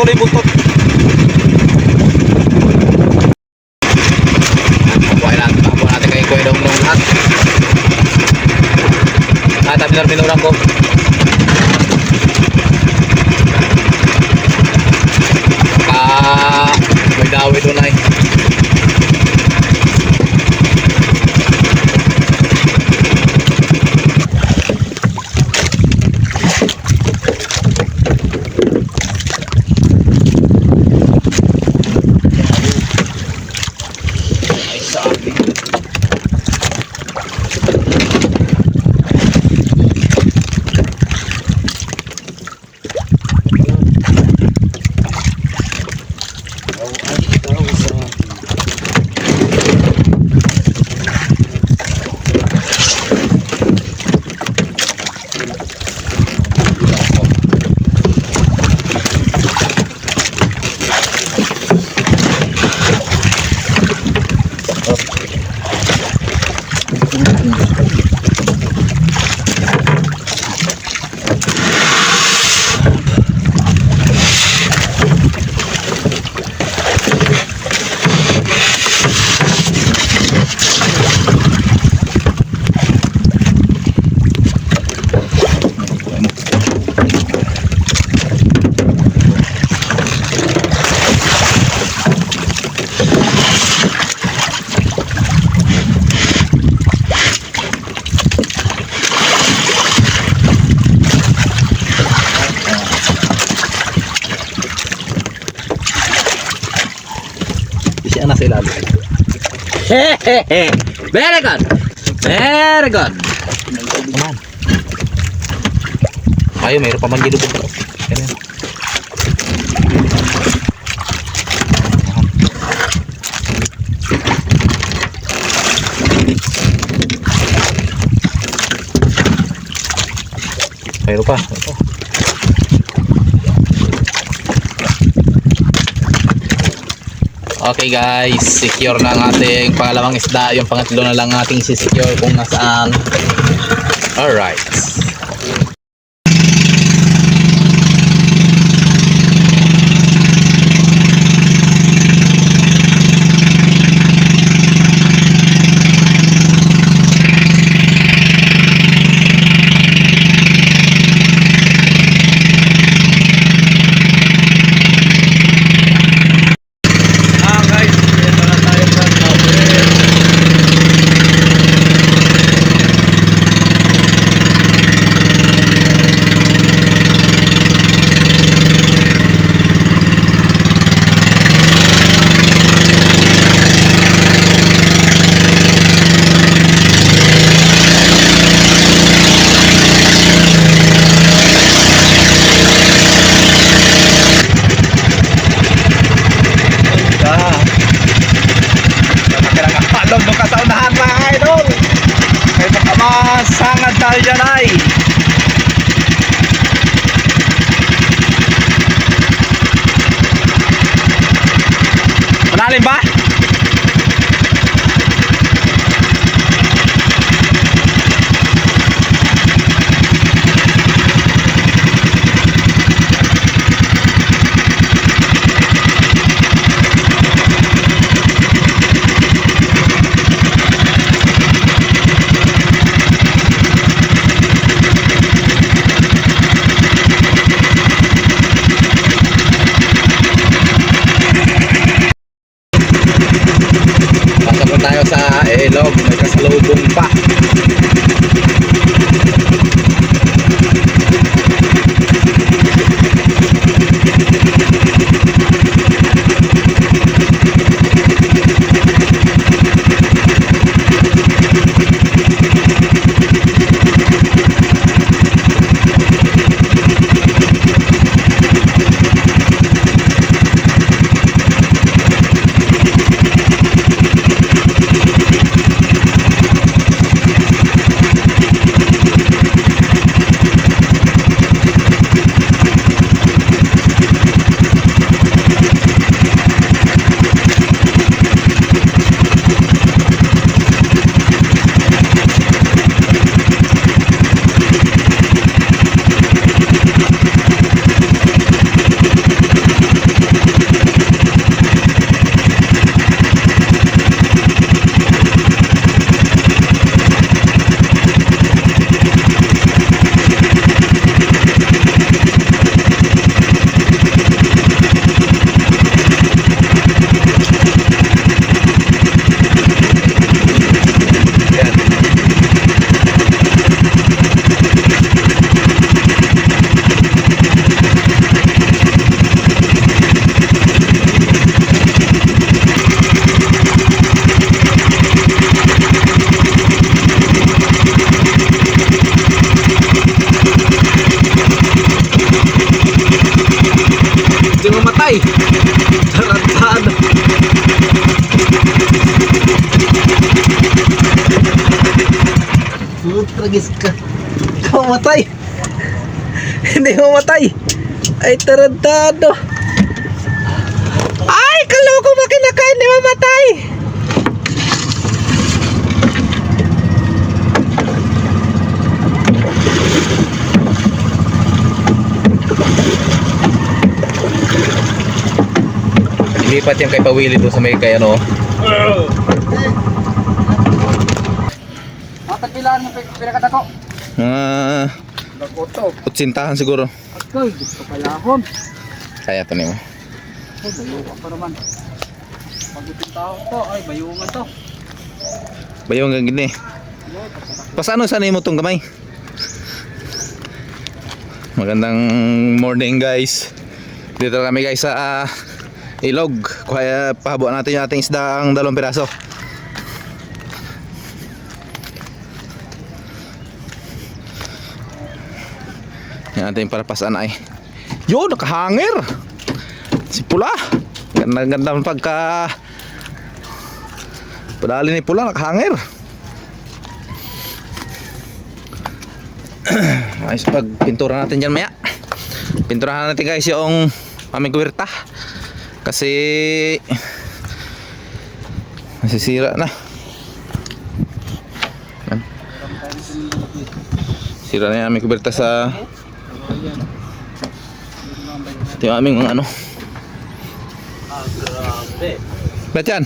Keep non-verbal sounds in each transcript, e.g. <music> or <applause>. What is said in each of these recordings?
May anak Very good. Very Ayo meron paman jadi bro. Ayo Okay guys, secure na ang ating pangalawang isda. Yung pangatlo na lang ating sisecure kung nasaan. Alright. Tragis ka. Mamatay. Hindi mamatay. Ay, tarantado. Ay, kaloko ba kinakain di mamatay? Ilipat yan kay Pawili doon sa may kay ano. Matagpilaan mo pinakata ko. Mga Nagoto. utsintahan siguro. Agoy, gusto palahon. Kaya to nimo. Ay, bayungan pa naman. Pagutin tao to, ay bayungan to. Bayong ang gini. Pasano sa nimo tong gamay? Magandang morning guys. Dito kami guys sa ah, ilog. Kaya pahabuan natin yung ating isda ang dalawang piraso. Yan ating parapasan ay. Yo, nakahangir. Si Pula. Ganda ganda ng pagka Padali ni Pula nakahangir. <clears throat> Ayos pag pintura natin dyan maya. Pinturahan natin guys yung aming kuwirta. Kasi nasisira na. Sira na yung aming kuwirta sa ito yung aming mga ano. Ah, grabe. Ba't yan?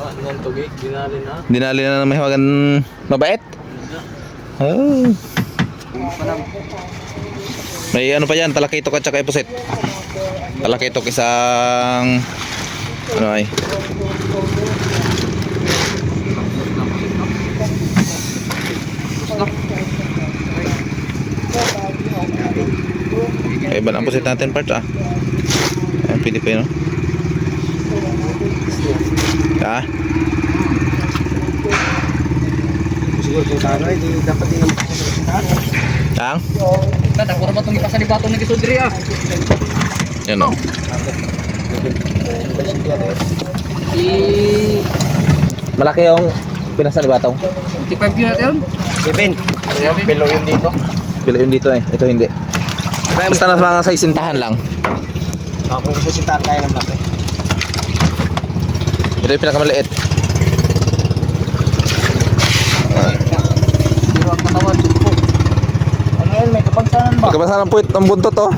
Ah, tugig, dinali na. Dinali na ng may hawagan mabait. Oh. May ano pa yan, talakitok at saka ipusit. Talakitok isang ano ay Kaya ba ang pusit natin parts ah? Ayan, pwede pa yun oh. Ah? Siguro kung dapat din Ang? Tad, ako naman itong ipasa ni Batong ng Kisudri ah. Yan oh. I... Malaki yung pinasa ni Batong. 25 yun natin yun? 7. Below yun dito. Pila yun dito eh. Ito hindi. Basta na mga sa isintahan lang. Ako kung susintahan tayo ng laki. Ito yung pinakamaliit. Pero ang katawan, po. Ano yan, may kapansanan ba? Magkabasa ng puwit ng buntot oh.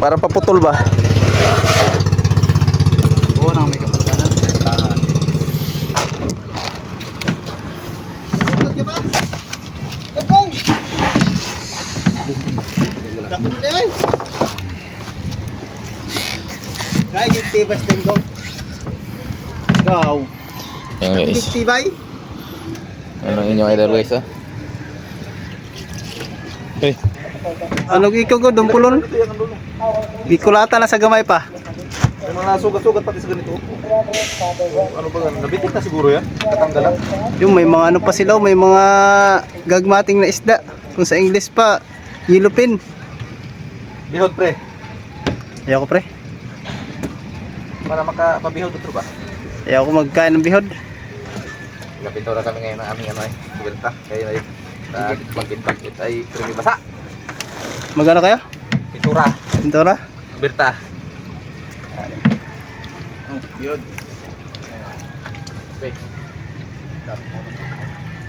Para paputol ba? Kaya yung tibas din ko. Ikaw. Yan guys. Tibay? Ano inyong idol guys oh. Uy. Ano ikaw ko, dumpulon? Bikulata na sa gamay pa. May mga sugat-sugat pati sa ganito. Ano ba Nabitik na siguro yan? Katanggalan. Yung may mga ano pa sila, may mga gagmating na isda. Kung sa English pa, yellowfin. Bihod pre. Ayaw ko pre. Para makapabihod ito ba? Ayaw ko magkain ng bihod. Lapito na kami ngayon ng aming ano ay. Kubenta. Kaya ay pagkit-pagkit ay krimi basa. Magano kayo? Pintura. Pintura? Berta. Yun. Okay.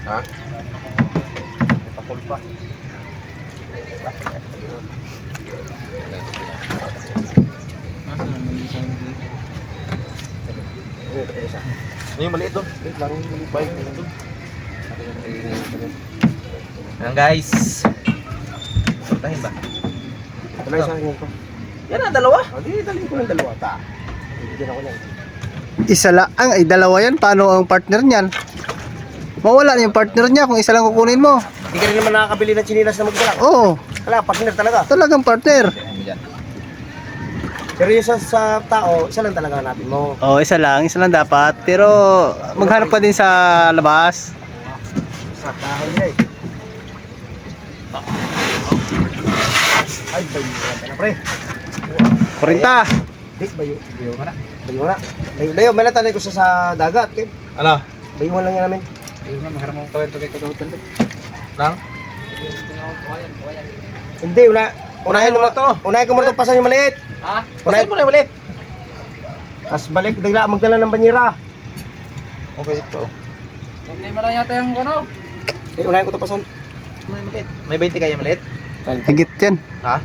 Ha? Papul pa. Ano yung maliit doon? Na doon. Ayan guys. Sortahin ba? Wala isang ko. Yan na, dalawa. Hindi, dalhin ko ng dalawa. Ta. Bigyan ako lang. Isa lang, ay dalawa yan. Paano ang partner niyan? Mawala na yung partner niya kung isa lang kukunin mo. Hindi ka rin naman nakakabili ng chinilas na magdala. Oo, Wala, partner talaga. talagang partner. Pero yung sa, sa tao, isa lang talaga hanapin mo. Oo, isa lang, isa lang dapat. Pero maghanap pa din sa labas. Sa kahoy niya eh. Ay, bayo ka na pre. 40. Di, bayo. Bayo ka na. Bayo na. Bayo, bayo. May natanay ko sa, sa dagat. Okay? Ano? Bayuhan lang yan namin. Bayo na, maharap mo kawin to kay kagahutan. Lang? Hindi, una. Unahin mo to. Unahin ko mo ito pasan yung maliit. Ha? Unahin mo na ulit. Tapos balik, bigla magdala ng banyera. Okay, ito. Mo lang yata yung ano. Eh, unahin ko ito pasan. May 20 kaya maliit? Higit yan. Ha?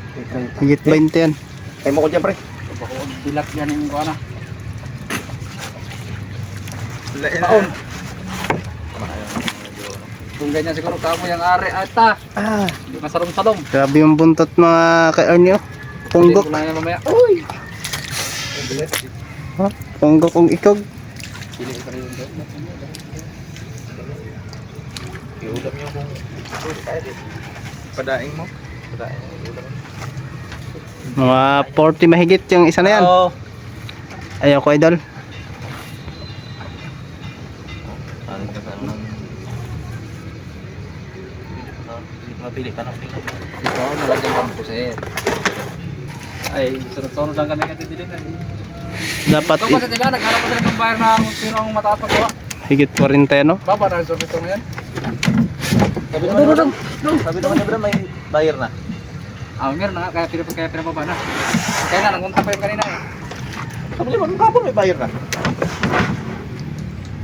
Higit 20 yan. Kaya mo ko dyan, pre. Bilat yan yung ano. Baon. Kung ganyan siguro kamo yung ari ata. Ah. Hindi masalong-salong. Grabe yung buntot mga ka-Ernie. oh. Punggok. Hindi ko mamaya. Ha? Punggok kong ikog. Iulam niyo kung padaing mo. Padaing mo. iulam mo. Mga 40 mahigit yung isa na yan. Oo. Ayaw ko idol. Ano ka sa nang Mapili ka ng pili. Ikaw, nalagyan kami ko sa'yo. Ay, sunod-sunod lang kami katitili na. Dapat Ito kasi diba, naghanap ko sila ng bayar na kung sino ang mataas na gawa. higit 40 no? Baba na resolve ito ngayon. Sabi naman na Sabi naman na may bayar na. Ah, meron na nga, kaya pinapa kaya pinababa na. Kaya nga, nangunta pa yung kanina eh. Sabi naman kapon may bayar na.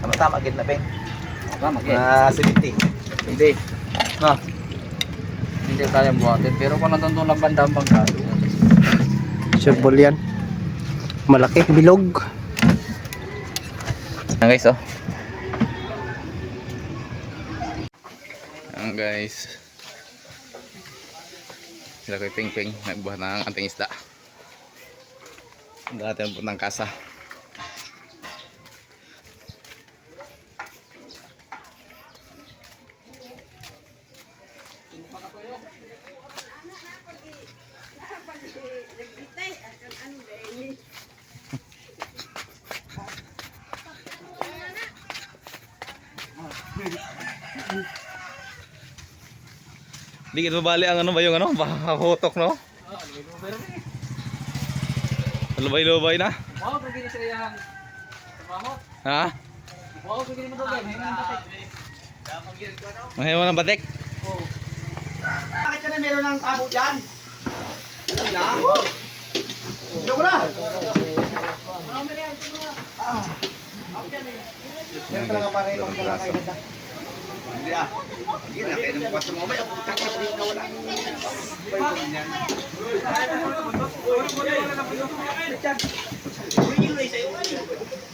Tama tama git na peng. Tama, okay. Na 70. Hindi. No. Hindi tayo buhatin. Pero kung nandun doon lang banda ang bangka. Sureball yan. Malaki, bilog. Ang guys, oh. Ang guys. Sila kay Ping Ping nagbuhat ng anting isda. Dati ang punang kasa. Di kita bali ang ano ba yung ano, <laughs> makakotok no? Lubay-lubay na. Wow, kung gini siya yung... Trabaho. Ha? Wow, kung gini mo doon. Mahiwa ng batik. Bakit ka na meron ng tabo dyan? Yan. Diyo ko na. Yan talaga pare, pang talaga kayo ganda. Hindi ah. Sige na, kaya naman basta mamaya. Kung takas rin na wala. Pwede ko niyan. Pwede ko niyan. Pwede ko niyan.